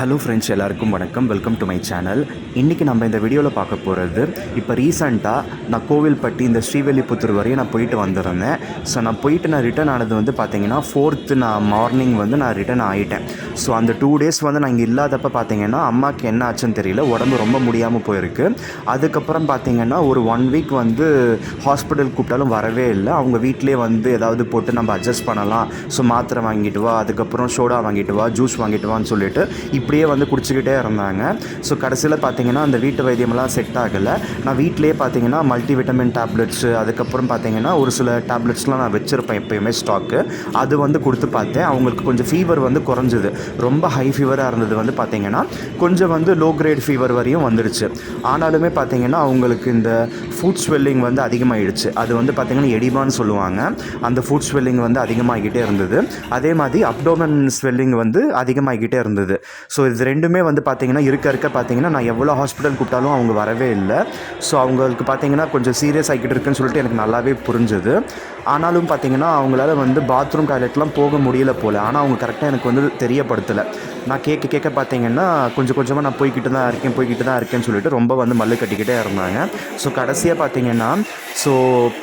Hello friends எல்லாருக்கும் வணக்கம். Welcome to my channel இன்றைக்கி நம்ம இந்த வீடியோவில் பார்க்க போகிறது இப்போ ரீசெண்டாக நான் கோவில்பட்டி இந்த ஸ்ரீவெல்லிபுத்தூர் வரையும் நான் போயிட்டு வந்திருந்தேன். ஸோ நான் போயிட்டு நான் ரிட்டர்ன் ஆனது வந்து பார்த்தீங்கன்னா ஃபோர்த்து நான் மார்னிங் வந்து நான் ரிட்டர்ன் ஆகிட்டேன் ஸோ அந்த டூ டேஸ் வந்து நான் இங்கே இல்லாதப்ப பார்த்தீங்கன்னா அம்மாவுக்கு என்ன ஆச்சுன்னு தெரியல. உடம்பு ரொம்ப முடியாமல் போயிருக்கு. அதுக்கப்புறம் பார்த்தீங்கன்னா ஒரு ஒன் வீக் வந்து ஹாஸ்பிட்டல் கூப்பிட்டாலும் வரவே இல்லை. அவங்க வீட்டிலே வந்து ஏதாவது போட்டு நம்ம அட்ஜஸ்ட் பண்ணலாம். ஸோ மாத்திரை வாங்கிட்டு வா அதுக்கப்புறம் சோடா வாங்கிட்டு வா ஜூஸ் வாங்கிட்டு வான்னு சொல்லிட்டு இப்படியே வந்து குடிச்சிக்கிட்டே இருந்தாங்க. ஸோ கடைசியில் பார்த்தீங்கன்னா அந்த வீட்டு வைத்தியமெல்லாம் செட் ஆகலை. நான் வீட்டிலே பார்த்தீங்கன்னா மல்டி விட்டமின் டேப்லெட்ஸு அதுக்கப்புறம் பார்த்தீங்கன்னா ஒரு சில டேப்லெட்ஸ்லாம் நான் வச்சுருப்பேன் எப்பயுமே ஸ்டாக்கு அது வந்து கொடுத்து பார்த்தேன். அவங்களுக்கு கொஞ்சம் ஃபீவர் வந்து குறைஞ்சிது. ரொம்ப ஹை ஃபீவராக இருந்தது வந்து பார்த்தீங்கன்னா கொஞ்சம் வந்து லோ கிரேட் ஃபீவர் வரையும் வந்துடுச்சு ஆனாலுமே பார்த்தீங்கன்னா அவங்களுக்கு இந்த ஃபுட் ஸ்வெல்லிங் வந்து அதிகமாகிடுச்சு அது வந்து பார்த்தீங்கன்னா எடிமான்னு சொல்லுவாங்க. அந்த ஃபுட் ஸ்வெல்லிங் வந்து அதிகமாகிக்கிட்டே இருந்தது. அதே மாதிரி அப்டோமன் ஸ்வெல்லிங் வந்து அதிகமாகிக்கிட்டே இருந்தது. ஸோ ஸோ இது ரெண்டுமே வந்து பார்த்தீங்கன்னா இருக்க இருக்க பார்த்தீங்கன்னா நான் எவ்வளோ ஹாஸ்பிட்டல் கூப்பிட்டாலும் அவங்க வரவே இல்லை. ஸோ அவங்களுக்கு பார்த்தீங்கன்னா கொஞ்சம் சீரியஸ் ஆகிக்கிட்டு இருக்குன்னு சொல்லிட்டு எனக்கு நல்லாவே புரிஞ்சுது. ஆனாலும் பார்த்தீங்கன்னா அவங்களால வந்து பாத்ரூம் டாய்லெட்லாம் போக முடியல போல். ஆனால் அவங்க கரெக்டாக எனக்கு வந்து தெரியப்படுத்தலை. நான் கேட்க கேட்க பார்த்தீங்கன்னா கொஞ்சம் கொஞ்சமாக நான் போய்கிட்டு தான் இருக்கேன் போய்கிட்டு தான் இருக்கேன்னு சொல்லிட்டு ரொம்ப வந்து மல்லு கட்டிக்கிட்டே இருந்தாங்க. ஸோ கடைசியாக பார்த்தீங்கன்னா ஸோ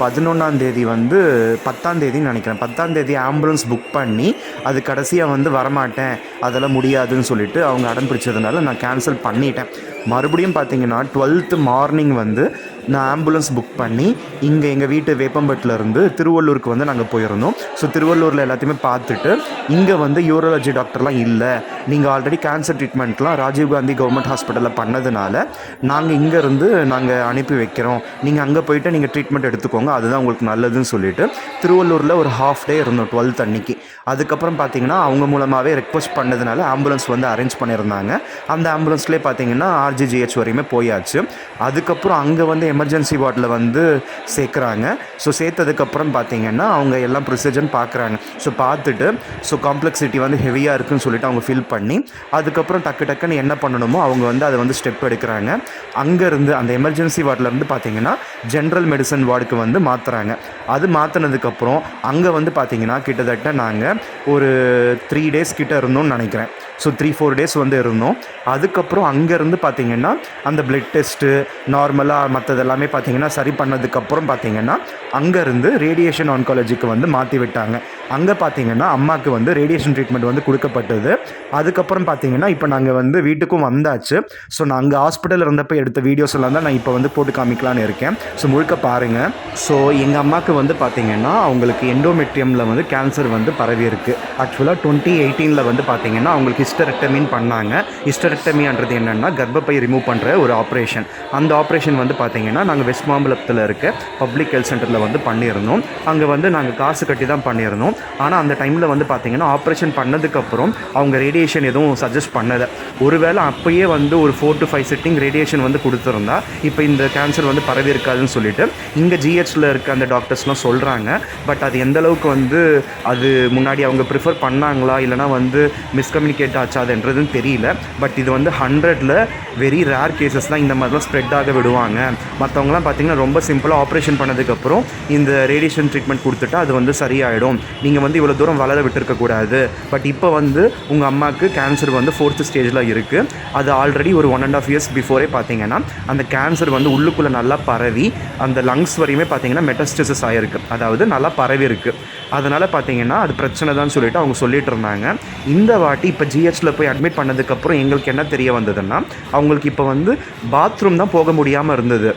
பதினொன்றாந்தேதி வந்து பத்தாந்தேதின்னு நினைக்கிறேன். பத்தாந்தேதி ஆம்புலன்ஸ் புக் பண்ணி அது கடைசியாக வந்து வரமாட்டேன் அதெல்லாம் முடியாதுன்னு சொல்லிட்டு அவங்க அடம் பிடிச்சதுனால நான் கேன்சல் பண்ணிட்டேன். மறுபடியும் பார்த்தீங்கன்னா டுவெல்த்து மார்னிங் வந்து நான் ஆம்புலன்ஸ் புக் பண்ணி இங்கே எங்கள் வீட்டு வேப்பம்பட்டிலேருந்து திருவள்ளூருக்கு வந்து நாங்கள் போயிருந்தோம். ஸோ திருவள்ளூரில் எல்லாத்தையுமே பார்த்துட்டு இங்கே வந்து யூரோலஜி டாக்டர்லாம் இல்லை. நீங்கள் ஆல்ரெடி கேன்சர் ட்ரீட்மெண்ட்லாம் ராஜீவ்காந்தி கவர்மெண்ட் ஹாஸ்பிட்டலில் பண்ணதுனால நாங்கள் இங்கேருந்து நாங்கள் அனுப்பி வைக்கிறோம். நீங்கள் அங்கே போயிட்டு நீங்கள் ட்ரீட்மெண்ட் எடுத்துக்கோங்க அதுதான் உங்களுக்கு நல்லதுன்னு சொல்லிட்டு திருவள்ளூரில் ஒரு ஹாஃப் டே இருந்தோம் டுவெல்த் அன்னைக்கு. அதுக்கப்புறம் பார்த்தீங்கன்னா அவங்க மூலமாகவே ரெக்வஸ்ட் பண்ணதுனால ஆம்புலன்ஸ் வந்து அரேஞ்ச் பண்ணியிருந்தாங்க. அந்த ஆம்புலன்ஸ்லேயே பார்த்தீங்கன்னா ஆர்ஜிஜிஹெச் வரையுமே போயாச்சு. அதுக்கப்புறம் அங்கே வந்து எமர்ஜென்சி வார்டில் வந்து சேர்க்குறாங்க. ஸோ சேர்த்ததுக்கப்புறம் பார்த்தீங்கன்னா அவங்க எல்லாம் ப்ரொசீஜர்னு பார்க்குறாங்க ஸோ பார்த்துட்டு ஸோ காம்ப்ளெக்சிட்டி வந்து ஹெவியாக இருக்குன்னு சொல்லிட்டு அவங்க ஃபில் பண்ணி அதுக்கப்புறம் டக்கு டக்குன்னு என்ன பண்ணணுமோ அவங்க வந்து அதை வந்து ஸ்டெப் எடுக்கிறாங்க. அங்கேருந்து அந்த எமர்ஜென்சி வார்டிலேருந்து பார்த்தீங்கன்னா ஜென்ரல் மெடிசன் வார்டுக்கு வந்து மாற்றுறாங்க அது மாற்றினதுக்கப்புறம் அங்கே வந்து பார்த்திங்கன்னா கிட்டத்தட்ட நாங்கள் ஒரு த்ரீ டேஸ் கிட்டே இருந்தோம்னு நினைக்கிறேன். ஸோ த்ரீ ஃபோர் டேஸ் வந்து இருந்தோம். அதுக்கப்புறம் அங்கேருந்து பார்த்திங்கன்னா அந்த பிளட் டெஸ்ட்டு நார்மலாக மற்றது எல்லாமே சரி பண்ணதுக்கப்புறம் பார்த்தீங்கன்னா அங்கேருந்து ரேடியேஷன் ஆன்காலஜிக்கு வந்து மாற்றி விட்டாங்க. அங்கே பார்த்தீங்கன்னா அம்மாவுக்கு வந்து ரேடியேஷன் ட்ரீட்மெண்ட் வந்து கொடுக்கப்பட்டது. அதுக்கப்புறம் பார்த்தீங்கன்னா இப்போ நாங்கள் வந்து வீட்டுக்கும் வந்தாச்சு. ஸோ நான் அங்கே ஹாஸ்பிட்டலில் இருந்தப்போ எடுத்த வீடியோஸ் எல்லாம் தான் நான் இப்போ வந்து போட்டு காமிக்கலான்னு இருக்கேன். ஸோ முழுக்க பாருங்கள் ஸோ எங்கள் அம்மாவுக்கு வந்து பார்த்திங்கன்னா அவங்களுக்கு எண்டோமெட்ரியமில் வந்து கேன்சர் வந்து பரவி இருக்குது ஆக்சுவலாக டுவெண்ட்டி எயிட்டீனில் வந்து பார்த்திங்கன்னா அவங்களுக்கு ஹிஸ்டரெக்டமின்னு பண்ணாங்க. ஹிஸ்டரெக்டமின்றது என்னென்னா கர்ப்பப்பை ரிமூவ் பண்ணுற ஒரு ஆப்ரேஷன் அந்த ஆப்ரேஷன் வந்து பார்த்திங்கன்னா நாங்கள் வெஸ்ட் மாம்பலத்தில் இருக்க. பப்ளிக் ஹெல்த் சென்டரில் வந்து பண்ணியிருந்தோம். அங்கே வந்து நாங்கள் காசு கட்டி தான் பண்ணியிருந்தோம். ஆனால் அந்த டைமில் வந்து பார்த்திங்கன்னா ஆப்ரேஷன் பண்ணதுக்கப்புறம் அவங்க ரேடியேஷன் எதுவும் சஜஸ்ட் பண்ணலை. ஒருவேளை அப்போயே வந்து ஒரு four to five setting radiation வந்து கொடுத்துருந்தா இப்போ இந்த கேன்சர் வந்து பரவி இருக்காதுன்னு சொல்லிட்டு இங்கே ஜிஹெச்சில் இருக்க அந்த டாக்டர்ஸ் டாக்டர்ஸ்லாம் சொல்கிறாங்க பட் அது எந்தளவுக்கு வந்து அது முன்னாடி அவங்க ப்ரிஃபர் பண்ணாங்களா? இல்லைனா வந்து மிஸ்கம்யூனிகேட் ஆச்சாதுன்றதுன்னு தெரியல. பட் இது வந்து ஹண்ட்ரடில் வெரி ரேர் கேசஸ் தான் இந்த மாதிரிலாம் ஸ்ப்ரெட் ஆக விடுவாங்க. மற்றவங்களாம் பார்த்தீங்கன்னா ரொம்ப சிம்பிளாக ஆப்ரேஷன் பண்ணதுக்கப்புறம் இந்த ரேடியேஷன் ட்ரீட்மெண்ட் கொடுத்துட்டா அது வந்து சரியாயிடும். நீங்கள் வந்து இவ்வளோ தூரம் வளர விட்டுருக்கக்கூடாது. பட் இப்போ வந்து உங்கள் அம்மாவுக்கு கேன்சர் வந்து ஃபோர்த்து ஸ்டேஜில் இருக்குது அது ஆல்ரெடி ஒரு ஒன் அண்ட் ஆஃப் இயர்ஸ் பிஃபோரே பார்த்தீங்கன்னா அந்த கேன்சர் வந்து உள்ளுக்குள்ளே நல்லா பரவி அந்த லங்ஸ் வரையுமே பார்த்தீங்கன்னா மெட்டஸ்டிசஸ் ஆயிருக்கு அதாவது நல்லா பரவி இருக்குது அதனால் பார்த்தீங்கன்னா அது பிரச்சனை தான் சொல்லிட்டு அவங்க சொல்லிட்டு இருந்தாங்க. இந்த வாட்டி இப்போ ஜிஹெச்சில் போய் அட்மிட் பண்ணதுக்கப்புறம் எங்களுக்கு என்ன தெரிய வந்ததுன்னா அவங்களுக்கு இப்போ வந்து பாத்ரூம் தான் போக முடியாமல் இருந்தது.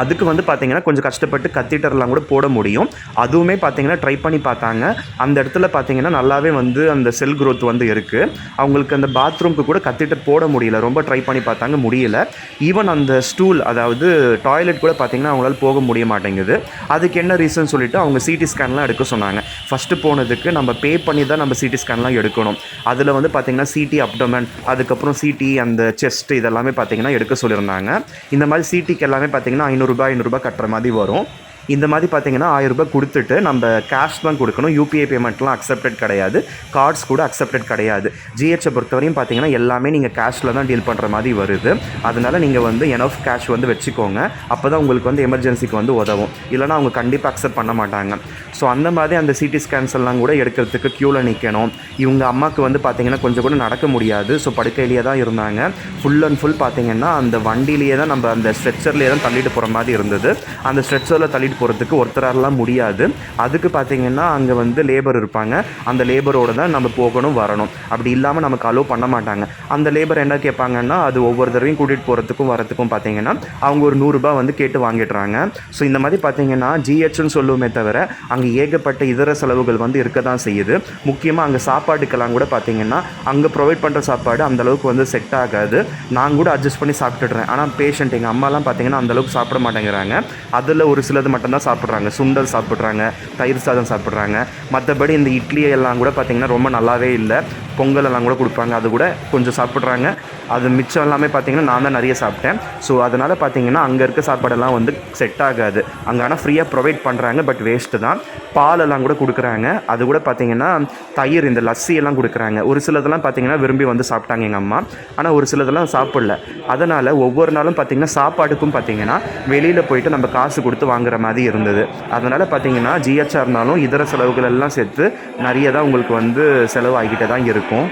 அதுக்கு வந்து பார்த்தீங்கன்னா கொஞ்சம் கஷ்டப்பட்டு கத்திட்டர்லாம் கூட போட முடியும். அதுவுமே பார்த்தீங்கன்னா ட்ரை பண்ணி பார்த்தாங்க. அந்த இடத்துல பார்த்தீங்கன்னா நல்லாவே வந்து அந்த செல் க்ரோத் வந்து இருக்குது அவங்களுக்கு அந்த பாத்ரூம்க்கு கூட கத்திட்டர் போட முடியல. ரொம்ப ட்ரை பண்ணி பார்த்தாங்க முடியல. ஈவன் அந்த ஸ்டூல் அதாவது டாய்லெட் கூட பார்த்தீங்கன்னா அவங்களால போக முடிய மாட்டேங்குது. அதுக்கு என்ன ரீசன் சொல்லிட்டு அவங்க சிடி ஸ்கேன்லாம் எடுக்க சொன்னாங்க. ஃபஸ்ட்டு போனதுக்கு நம்ம பே பண்ணி தான் நம்ம சிடி ஸ்கேன்லாம் எடுக்கணும். அதில் வந்து பார்த்தீங்கன்னா சிடி அப்டமன் அதுக்கப்புறம் சிடி அந்த செஸ்ட் இதெல்லாமே பார்த்தீங்கன்னா எடுக்க சொல்லியிருந்தாங்க. இந்த மாதிரி சிடிக்கு எல்லாமே பார்த்தீங்கன்னா ஐநூறுரூபா ஐநூறுரூபா கட்டுற மாதிரி வரும். இந்த மாதிரி பார்த்தீங்கன்னா ஆயிரம் ரூபாய் கொடுத்துட்டு நம்ம கேஷ் தான் கொடுக்கணும். யூபிஐ பேமெண்ட்லாம் அக்செப்டட் கிடையாது. கார்ட்ஸ் கூட அக்செப்டட் கிடையாது. ஜிஹெச்சை பொறுத்தவரையும் பார்த்தீங்கன்னா எல்லாமே நீங்கள் கேஷில் தான் டீல் பண்ணுற மாதிரி வருது. அதனால் நீங்கள் வந்து எனஃப் கேஷ் வந்து வச்சுக்கோங்க. அப்போ தான் உங்களுக்கு வந்து எமர்ஜென்சிக்கு வந்து உதவும். இல்லைனா அவங்க கண்டிப்பாக அக்செப்ட் பண்ண மாட்டாங்க. ஸோ அந்த மாதிரி அந்த சிடி ஸ்கேன்ஸ் எல்லாம் கூட எடுக்கிறதுக்கு க்யூவில் நிற்கணும் இவங்க அம்மாவுக்கு வந்து பார்த்தீங்கன்னா கொஞ்சம் கூட நடக்க முடியாது. ஸோ படுக்கையிலேயே தான் இருந்தாங்க. ஃபுல் அண்ட் ஃபுல் பார்த்தீங்கன்னா அந்த வண்டியிலேயே தான் நம்ம அந்த ஸ்ட்ரெச்சர்லேயே தான் தள்ளிட்டு போகிற மாதிரி இருந்தது. அந்த ஸ்ட்ரெச்சரில் தள்ளிட்டு போகிறதுக்கு ஒருத்தராலாம் முடியாது. அதுக்கு பார்த்தீங்கன்னா அங்கே வந்து லேபர் இருப்பாங்க. அந்த லேபரோட தான் நம்ம போகணும் வரணும். அப்படி இல்லாமல் நமக்கு அலோவ் பண்ண மாட்டாங்க. அந்த லேபர் என்ன கேட்பாங்கன்னா அது ஒவ்வொரு தடவையும் கூட்டிகிட்டு போகிறதுக்கும் வரத்துக்கும் பார்த்தீங்கன்னா அவங்க ஒரு நூறுரூபா வந்து கேட்டு வாங்கிடுறாங்க. ஸோ இந்த மாதிரி பார்த்தீங்கன்னா ஜிஹெச்னு சொல்லுவோமே தவிர அங்கே ஏகப்பட்ட இதர செலவுகள் வந்து இருக்க தான் செய்யுது. முக்கியமாக அங்கே சாப்பாட்டுக்கெல்லாம் கூட பார்த்தீங்கன்னா அங்கே ப்ரொவைட் பண்ணுற சாப்பாடு அந்த அளவுக்கு வந்து செட் ஆகாது. நான் கூட அட்ஜஸ்ட் பண்ணி சாப்பிட்டுடுறேன். ஆனால் பேஷண்ட் எங்கள் அம்மாலாம் பார்த்தீங்கன்னா அந்த அளவுக்கு சாப்பிட மாட்டேங்கிறாங்க. அதில் ஒரு சிலது மட்டும் மட்டும்தான் சாப்பிட்றாங்க. சுண்டல் சாப்பிட்றாங்க தயிர் சாதம் சாப்பிட்றாங்க. மற்றபடி இந்த இட்லி எல்லாம் கூட பார்த்திங்கன்னா ரொம்ப நல்லாவே இல்லை. பொங்கல் எல்லாம் கூட கொடுப்பாங்க. அது கூட கொஞ்சம் சாப்பிட்றாங்க. அது மிச்சம் எல்லாமே பார்த்தீங்கன்னா நான் தான் நிறைய சாப்பிட்டேன். ஸோ அதனால் பார்த்திங்கன்னா அங்கே இருக்க சாப்பாடெல்லாம் வந்து செட் ஆகாது. அங்கே ஆனால் ஃப்ரீயாக ப்ரொவைட் பண்ணுறாங்க பட் வேஸ்ட்டு தான். பால் எல்லாம் கூட கொடுக்குறாங்க. அது கூட பார்த்திங்கன்னா தயிர் இந்த லஸ்ஸி எல்லாம் கொடுக்குறாங்க. ஒரு சிலதெல்லாம் பார்த்திங்கன்னா விரும்பி வந்து சாப்பிட்டாங்க எங்கள் அம்மா. ஆனால் ஒரு சிலதெல்லாம் சாப்பிடல. அதனால் ஒவ்வொரு நாளும் பார்த்தீங்கன்னா சாப்பாடுக்கும் பார்த்தீங்கன்னா வெளியில் போயிட்டு நம்ம காசு கொடுத்து வாங்குற மாதிரி இருந்தது. அதனால் பார்த்தீங்கன்னா ஜிஹெச்ஆர்னாலும் இருந்தாலும் இதர செலவுகள் எல்லாம் சேர்த்து நிறைய தான் உங்களுக்கு வந்து செலவு ஆகிட்டே தான் இருக்கும்.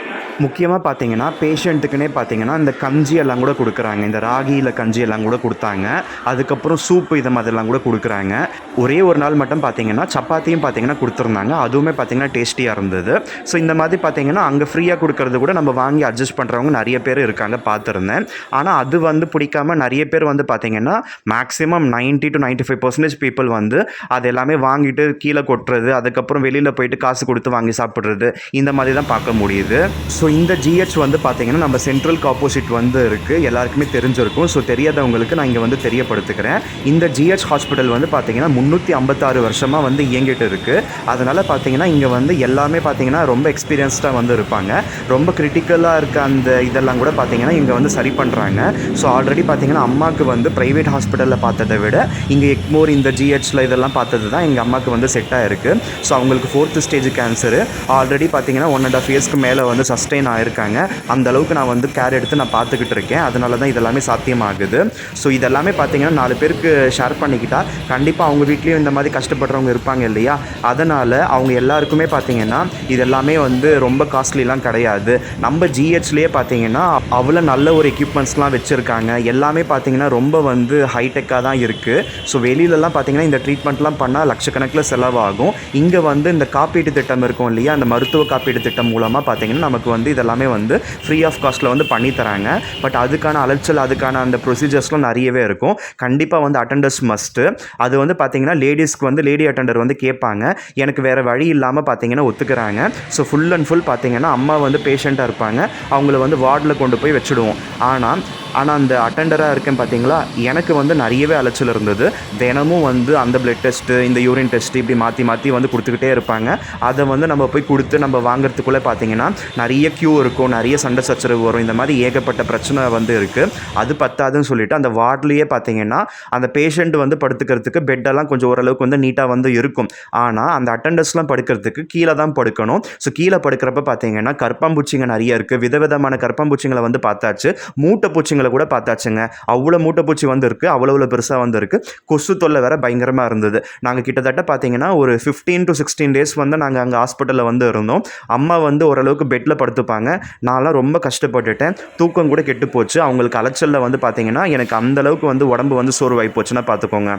முக்கியமாக பார்த்தீங்கன்னா பேஷண்ட்டுக்குனே பார்த்தீங்கன்னா இந்த கஞ்சி எல்லாம் கூட கொடுக்குறாங்க. இந்த ராகியில் கஞ்சி எல்லாம் கூட கொடுத்தாங்க. அதுக்கப்புறம் சூப்பு இது மாதிரிலாம் கூட கொடுக்குறாங்க. ஒரே ஒரு நாள் மட்டும் பார்த்தீங்கன்னா சப்பாத்தியும் பார்த்தீங்கன்னா கொடுத்துருந்தாங்க. அதுவுமே பார்த்தீங்கன்னா டேஸ்டியாக இருந்தது. ஸோ இந்த மாதிரி பார்த்தீங்கன்னா அங்கே ஃப்ரீயாக கொடுக்கறது கூட நம்ம வாங்கி அட்ஜஸ்ட் பண்ணுறவங்க நிறைய பேர் இருக்காங்க பார்த்துருந்தேன் ஆனால் அது வந்து பிடிக்காம நிறைய பேர் வந்து பார்த்தீங்கன்னா maximum 90 to 95% five percentage people வந்து அது எல்லாமே வாங்கிட்டு கீழே கொட்டுறது அதுக்கப்புறம் வெளியில் போயிட்டு காசு கொடுத்து வாங்கி சாப்பிட்றது இந்த மாதிரி தான் பார்க்க முடியுது. ஸோ ஸோ இந்த ஜிஹெச் வந்து பார்த்தீங்கன்னா நம்ம சென்ட்ரலுக்கு ஆப்போசிட் வந்து இருக்குது எல்லாருக்குமே தெரிஞ்சிருக்கும். ஸோ தெரியாதவங்களுக்கு நான் இங்கே வந்து தெரியப்படுத்துக்கிறேன் இந்த ஜிஹெச் ஹாஸ்பிட்டல் வந்து பார்த்தீங்கன்னா முந்நூற்றி ஐம்பத்தாறு வருஷமாக வந்து இயங்கிட்டு இருக்குது அதனால் பார்த்தீங்கன்னா இங்கே வந்து எல்லாமே பார்த்தீங்கன்னா ரொம்ப எக்ஸ்பீரியன்ஸ்டாக வந்து இருப்பாங்க. ரொம்ப கிரிட்டிக்கலாக இருக்க அந்த இதெல்லாம் கூட பார்த்தீங்கன்னா இங்கே வந்து சரி பண்ணுறாங்க ஸோ ஆல்ரெடி பார்த்தீங்கன்னா அம்மாவுக்கு வந்து ப்ரைவேட் ஹாஸ்பிட்டலில் பார்த்ததை விட இங்கே எக்மோர் இந்த ஜிஹெச்சில் இதெல்லாம் பார்த்தது தான் எங்கள் அம்மாவுக்கு வந்து செட்டாக இருக்குது ஸோ அவங்களுக்கு ஃபோர்த்து ஸ்டேஜ் கேன்சரு ஆல்ரெடி பார்த்தீங்கன்னா ஒன் அண்ட் ஆஃப் இயர்ஸ்க்கு மேலே வந்து சஸ்டெயின் ஆயிருக்காங்க. அந்த அளவுக்கு நான் வந்து கேர் எடுத்து நான் பார்த்துக்கிட்டு இருக்கேன். அதனால தான் இதெல்லாமே சாத்தியமாகுது. ஸோ இதெல்லாமே பார்த்தீங்கன்னா நாலு பேருக்கு ஷேர் பண்ணிக்கிட்டால் கண்டிப்பாக அவங்க வீட்லேயும் இந்த மாதிரி கஷ்டப்படுறவங்க இருப்பாங்க இல்லையா? அதனால் அவங்க எல்லாருக்குமே பார்த்தீங்கன்னா இதெல்லாமே வந்து ரொம்ப காஸ்ட்லிலாம் கிடையாது. நம்ம ஜிஹெச்லேயே பார்த்தீங்கன்னா அவ்வளோ நல்ல ஒரு எக்யூப்மெண்ட்ஸ்லாம் வச்சுருக்காங்க. எல்லாமே பார்த்தீங்கன்னா ரொம்ப வந்து ஹைடெக்காக தான் இருக்குது ஸோ வெளியிலலாம் பார்த்தீங்கன்னா இந்த ட்ரீட்மெண்ட்லாம் பண்ணால் லட்சக்கணக்கில் செலவாகும். இங்கே வந்து இந்த காப்பீட்டு திட்டம் இருக்கும் இல்லையா? அந்த மருத்துவ காப்பீட்டு திட்டம் மூலமாக பார்த்தீங்கன்னா நமக்கு வந்து இதெல்லாமே வந்து ஃப்ரீ ஆஃப் காஸ்ட்டில் வந்து பண்ணி தராங்க. பட் அதுக்கான அலைச்சல் அதுக்கான அந்த ப்ரொசீஜர்ஸ்லாம் நிறையவே இருக்கும். கண்டிப்பாக வந்து அட்டண்டர்ஸ் மஸ்ட்டு அது வந்து பார்த்தீங்கன்னா லேடிஸ்க்கு வந்து லேடி அட்டெண்டர் வந்து கேட்பாங்க. எனக்கு வேறு வழி இல்லாமல் பார்த்தீங்கன்னா ஒத்துக்கிறாங்க. ஸோ ஃபுல் அண்ட் ஃபுல் பார்த்தீங்கன்னா அம்மா வந்து பேஷண்ட்டாக இருப்பாங்க. அவங்கள வந்து வார்டில் கொண்டு போய் வச்சுடுவோம். ஆனால் ஆனால் அந்த அட்டெண்டராக இருக்கேன் பார்த்தீங்களா எனக்கு வந்து நிறையவே அலைச்சல் இருந்தது. தினமும் வந்து அந்த பிளட் டெஸ்ட்டு இந்த யூரின் டெஸ்ட்டு இப்படி மாற்றி மாற்றி வந்து கொடுத்துக்கிட்டே இருப்பாங்க. அதை வந்து நம்ம போய் கொடுத்து நம்ம வாங்குறதுக்குள்ளே பார்த்தீங்கன்னா நிறைய க்யூ இருக்கும் நிறைய சண்டை சச்சரவு வரும் இந்த மாதிரி ஏகப்பட்ட பிரச்சனை வந்து இருக்குது அது பத்தாதுன்னு சொல்லிட்டு அந்த வார்ட்லேயே பார்த்தீங்கன்னா அந்த பேஷண்ட் வந்து படுத்துக்கிறதுக்கு பெட்டெல்லாம் கொஞ்சம் ஓரளவுக்கு வந்து நீட்டாக வந்து இருக்கும். ஆனால் அந்த அட்டண்டர்ஸ்லாம் படுக்கிறதுக்கு கீழே தான் படுக்கணும். ஸோ கீழே படுக்கிறப்ப பார்த்தீங்கன்னா கற்பாம்பூச்சிங்க நிறைய இருக்குது விதவிதமான கற்பாம்பூச்சிங்களை வந்து பார்த்தாச்சு. மூட்டை பூச்சிங்களை கூட பார்த்தாச்சுங்க. அவ்வளோ மூட்டை பூச்சி வந்து இருக்குது அவ்வளோ அவ்வளோ பெருசாக வந்து இருக்குது கொசு தொல்லை வேற பயங்கரமாக இருந்தது. நாங்கள் கிட்டத்தட்ட பார்த்தீங்கன்னா ஒரு ஃபிஃப்டீன் டு சிக்ஸ்டீன் டேஸ் வந்து நாங்கள் அங்கே ஹாஸ்பிட்டலில் வந்து இருந்தோம். அம்மா வந்து ஓரளவுக்கு பெட்டில் படுத்து படுத்துப்பாங்க நான்லாம் ரொம்ப கஷ்டப்பட்டுட்டேன். தூக்கம் கூட கெட்டு போச்சு. அவங்களுக்கு அலைச்சலில் வந்து பார்த்தீங்கன்னா எனக்கு அந்த அளவுக்கு வந்து உடம்பு வந்து சோர்வாகி போச்சுன்னா பார்த்துக்கோங்க.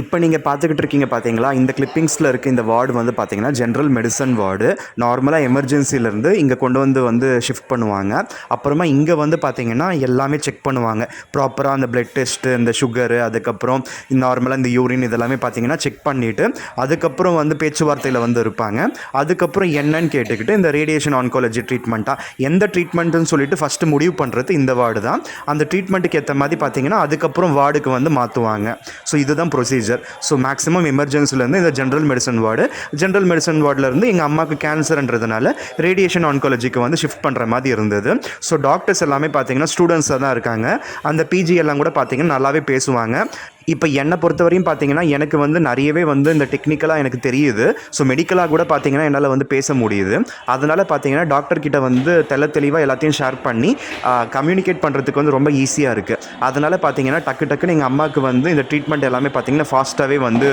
இப்போ நீங்கள் பார்த்துக்கிட்டு இருக்கீங்க பார்த்தீங்களா இந்த கிளிப்பிங்ஸில் இருக்க இந்த வார்டு வந்து பார்த்தீங்கன்னா ஜென்ரல் மெடிசன் வார்டு நார்மலாக எமர்ஜென்சிலேருந்து இங்கே கொண்டு வந்து வந்து ஷிஃப்ட் பண்ணுவாங்க. அப்புறமா இங்கே வந்து பார்த்தீங்கன்னா எல்லாமே செக் பண்ணுவாங்க. ப்ராப்பராக அந்த பிளட் டெஸ்ட்டு இந்த சுகரு அதுக்கப்புறம் நார்மலாக இந்த யூரின் இதெல்லாமே பார்த்தீங்கன்னா செக் பண்ணிவிட்டு அதுக்கப்புறம் வந்து பேச்சுவார்த்தையில் வந்து இருப்பாங்க. அதுக்கப்புறம் என்னன்னு கேட்டுக்கிட்டு இந்த ரேடியேஷன் ஆன்காலஜி ட்ரீட்மெண்ட்டாக எந்த ட்ரீட்மெண்ட்டுன்னு சொல்லிட்டு ஃபஸ்ட்டு முடிவு பண்ணுறது இந்த வார்டு தான். அந்த ட்ரீட்மெண்ட்டுக்கு ஏற்ற மாதிரி பார்த்தீங்கன்னா அதுக்கப்புறம் வார்டுக்கு வந்து மாற்றுவாங்க ஸோ இதுதான் ப்ரொசீஜர் ஸோ மேக்ஸிமம் எமர்ஜென்சிலேருந்து இந்த general medicine ward general medicine வார்டிலேருந்து எங்கள் அம்மாவுக்கு கேன்சர்ன்றதுனால ரேடியேஷன் ஆன்காலஜிக்கு வந்து ஷிஃப்ட் பண்ணுற மாதிரி இருந்தது. ஸோ டாக்டர்ஸ் எல்லாமே பார்த்தீங்கன்னா ஸ்டூடெண்ட்ஸாக தான் இருக்காங்க. அந்த பிஜி எல்லாம் கூட பார்த்தீங்கன்னா நல்லாவே பேசுவாங்க. இப்போ என்னை பொறுத்தவரையும் பார்த்தீங்கன்னா எனக்கு வந்து நிறையவே வந்து இந்த டெக்னிக்கலாக எனக்கு தெரியுது. ஸோ மெடிக்கலாக கூட பார்த்தீங்கன்னா என்னால் வந்து பேச முடியுது. அதனால் பார்த்தீங்கன்னா டாக்டர்கிட்ட வந்து தெல தெளிவாக எல்லாத்தையும் ஷேர் பண்ணி கம்யூனிகேட் பண்ணுறதுக்கு வந்து ரொம்ப ஈஸியாக இருக்குது அதனால் பார்த்தீங்கன்னா டக்கு டக்குன்னு எங்கள் அம்மாவுக்கு வந்து இந்த ட்ரீட்மெண்ட் எல்லாமே பார்த்தீங்கன்னா ஃபாஸ்ட்டாகவே வந்து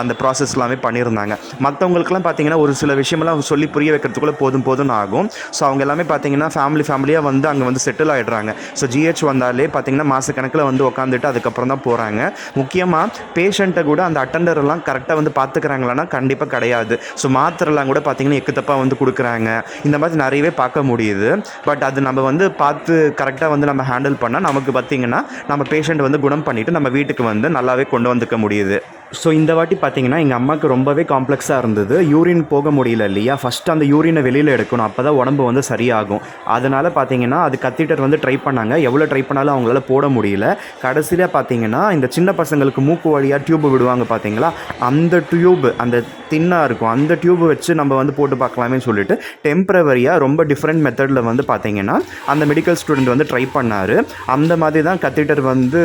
அந்த ப்ராசஸ் எல்லாமே பண்ணியிருந்தாங்க. மற்றவங்களுக்குலாம் பார்த்தீங்கன்னா ஒரு சில விஷயமெல்லாம் சொல்லி புரிய வைக்கிறதுக்குள்ளே போதும் போதும்னு ஆகும். ஸோ அவங்க எல்லாமே பார்த்தீங்கன்னா ஃபேமிலி ஃபேமிலியாக வந்து அங்கே வந்து செட்டில் ஆகிடுறாங்க ஸோ ஜிஹெச் வந்தாலே பார்த்தீங்கன்னா மாதக்கணக்கில் வந்து உட்காந்துட்டு அதுக்கப்புறம் தான் போகிறாங்க முக்கியமாக பேஷண்ட்டை கூட அந்த அட்டண்டர் எல்லாம் கரெக்டாக வந்து பார்த்துக்கிறாங்களான்னா கண்டிப்பாக கிடையாது. ஸோ மாத்திரைலாம் கூட பார்த்திங்கன்னா எக்குத்தப்பாக வந்து கொடுக்குறாங்க. இந்த மாதிரி நிறையவே பார்க்க முடியுது. பட் அது நம்ம வந்து பார்த்து கரெக்டாக வந்து நம்ம ஹேண்டில் பண்ணால் நமக்கு பார்த்திங்கன்னா நம்ம பேஷண்ட் வந்து குணம் பண்ணிவிட்டு நம்ம வீட்டுக்கு வந்து நல்லாவே கொண்டு வந்துக்க முடியுது. ஸோ இந்த வாட்டி பார்த்தீங்கன்னா எங்கள் அம்மாவுக்கு ரொம்பவே காம்ப்ளெக்ஸாக இருந்தது. யூரின் போக முடியல இல்லையா? ஃபஸ்ட்டு அந்த யூரினை வெளியில் எடுக்கணும். அப்போ தான் உடம்பு வந்து சரியாகும். அதனால் பார்த்தீங்கன்னா அது கத்திட்டர் வந்து ட்ரை பண்ணாங்க. எவ்வளோ ட்ரை பண்ணாலும் அவங்களால போட முடியல. கடைசியில் பார்த்தீங்கன்னா இந்த சின்ன பசங்களுக்கு மூக்கு வழியாக டியூப் விடுவாங்க பார்த்தீங்களா அந்த டியூப் அந்த தின்னாக இருக்கும். அந்த டியூப் வச்சு நம்ம வந்து போட்டு பார்க்கலாமே சொல்லிட்டு டெம்பரவரியாக ரொம்ப டிஃப்ரெண்ட் மெத்தடில் வந்து பார்த்தீங்கன்னா அந்த மெடிக்கல் ஸ்டூடெண்ட் வந்து ட்ரை பண்ணார். அந்த மாதிரி தான் கத்திட்டர் வந்து